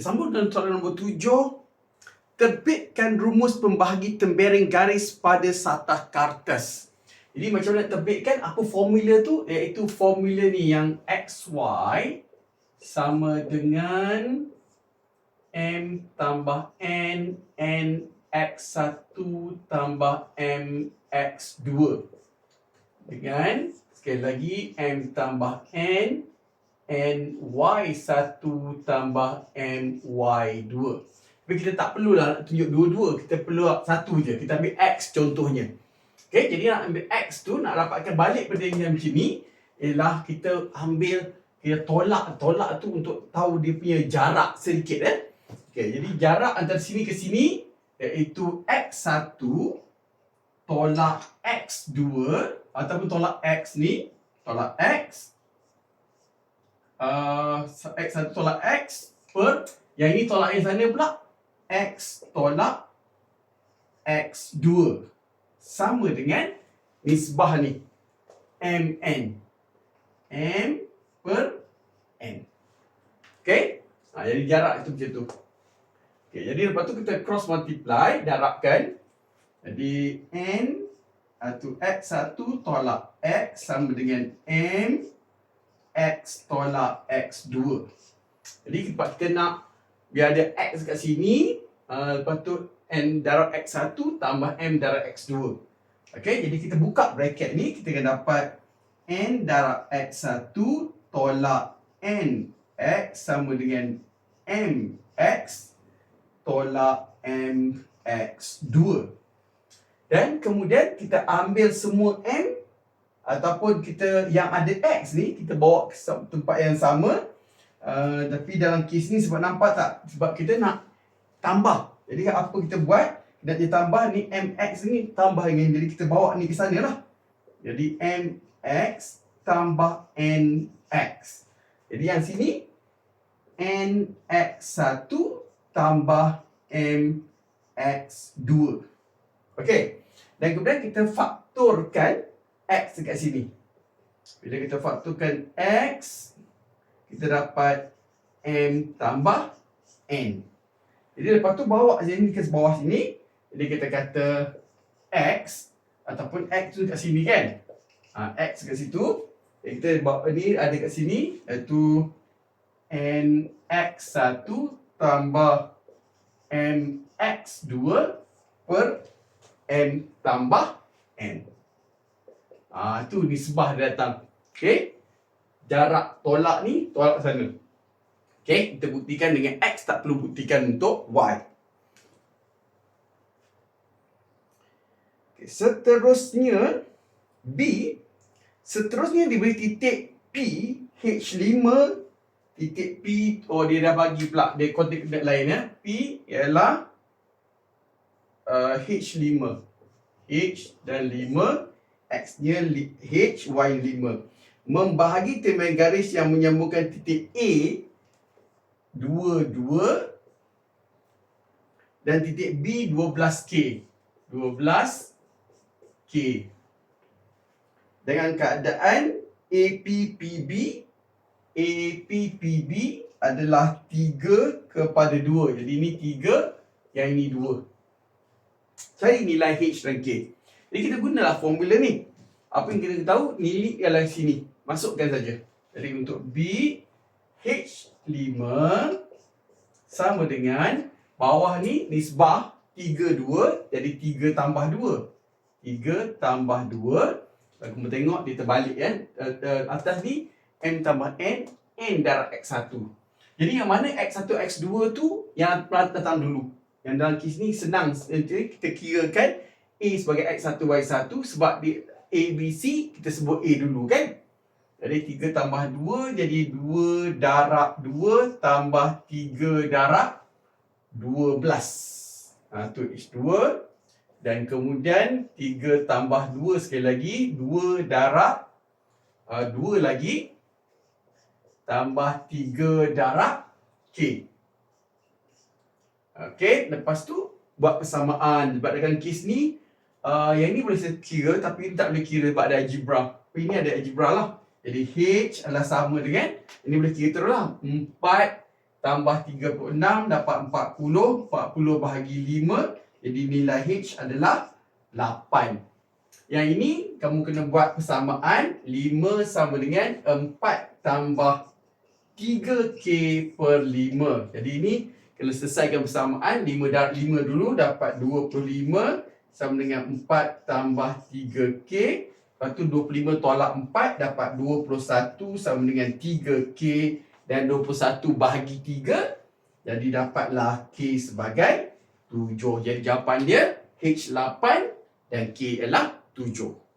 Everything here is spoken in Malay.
Sambung dengan soalan nombor tujuh. Terbitkan rumus pembahagi tembereng garis pada satah kartas. Jadi macam mana nak terbitkan? Apa formula tu? Iaitu formula ni yang XY sama dengan M tambah N N X1 tambah M X2. Dengan sekali lagi M tambah N N Y1 tambah M Y2. Tapi kita tak perlulah nak tunjuk dua-dua. Kita perlu satu je. Kita ambil X contohnya. Okay, jadi nak ambil X tu, nak dapatkan balik pada yang macam ni, ialah kita ambil, kita tolak, tolak tu untuk tahu dia punya jarak sedikit eh. Okay, jadi jarak antara sini ke sini, iaitu X1 tolak X2, ataupun tolak X ni, tolak X, uh, X1 tolak X per, yang ini tolak yang sana pula, X tolak X2 sama dengan nisbah ni. MN M per N. Okay? Ha, Jadi jarak itu macam tu. Okay, Jadi lepas tu kita cross multiply Darabkan. Jadi N atau X1 tolak X sama dengan M X tolak X2 Jadi kita, kita nak Biar ada X kat sini uh, Lepas tu N darab X1 tambah M darab X2 Okay, jadi kita buka bracket ni Kita akan dapat N darab X1 tolak N X sama dengan M X tolak M X2 Dan kemudian kita ambil semua M Ataupun kita yang ada X ni Kita bawa ke tempat yang sama uh, Tapi dalam kes ni sebab nampak tak Sebab kita nak tambah jadi apa kita buat? Kita ditambah ni MX ni tambah dengan jadi kita bawa ni ke sana lah. Jadi MX tambah NX. Jadi yang sini NX1 tambah MX2. Okey. Dan kemudian kita faktorkan X dekat sini. Bila kita faktorkan X, kita dapat M tambah N. Jadi lepas tu bawa sini ke bawah sini. Jadi kita kata X ataupun X tu kat sini kan. Ha, X kat situ. Jadi kita bawa ni ada kat sini iaitu NX1 tambah MX2 per M tambah N. Ah tu nisbah dia datang. Okey. Jarak tolak ni tolak sana. Okay, kita buktikan dengan X tak perlu buktikan untuk Y. Okay, seterusnya B seterusnya diberi titik P H5 titik P oh dia dah bagi pula dia konteks lain ya. P ialah uh, H5 H dan 5 X-nya H, Y5 Membahagi timbang garis yang menyambungkan titik A dua dua dan titik B 12K 12K dengan keadaan APPB APPB adalah 3 kepada 2 jadi ini 3 yang ini 2 cari nilai H dan K jadi kita gunalah formula ni apa yang kita tahu nilai ialah sini masukkan saja jadi untuk B H5 sama dengan bawah ni nisbah 3 2 jadi 3 tambah 2. 3 tambah 2 Lalu kita tengok dia terbalik kan. Uh, atas ni M tambah N N darab X1. Jadi yang mana X1 X2 tu yang datang dulu. Yang dalam kes ni senang jadi kita kirakan A sebagai X1 Y1 sebab di ABC kita sebut A dulu kan. Jadi 3 tambah 2 jadi 2 darab 2 tambah 3 darab 12. Ha, tu H2. Dan kemudian 3 tambah 2 sekali lagi. 2 darab uh, 2 lagi. Tambah 3 darab K. Okey, lepas tu buat persamaan. Sebab dengan kes ni, uh, yang ni boleh saya kira tapi tak boleh kira sebab ada algebra. Ini ada algebra lah. Jadi H adalah sama dengan ini boleh kira terus lah 4 tambah 36 dapat 40. 40 bahagi 5. Jadi nilai H adalah 8. Yang ini kamu kena buat persamaan 5 sama dengan 4 tambah 3K per 5. Jadi ini kena selesaikan persamaan 5 dar 5 dulu dapat 25 sama dengan 4 tambah 3K. Lepas tu 25 tolak 4 dapat 21 sama dengan 3K dan 21 bahagi 3. Jadi dapatlah K sebagai 7. Jadi jawapan dia H8 dan K ialah 7.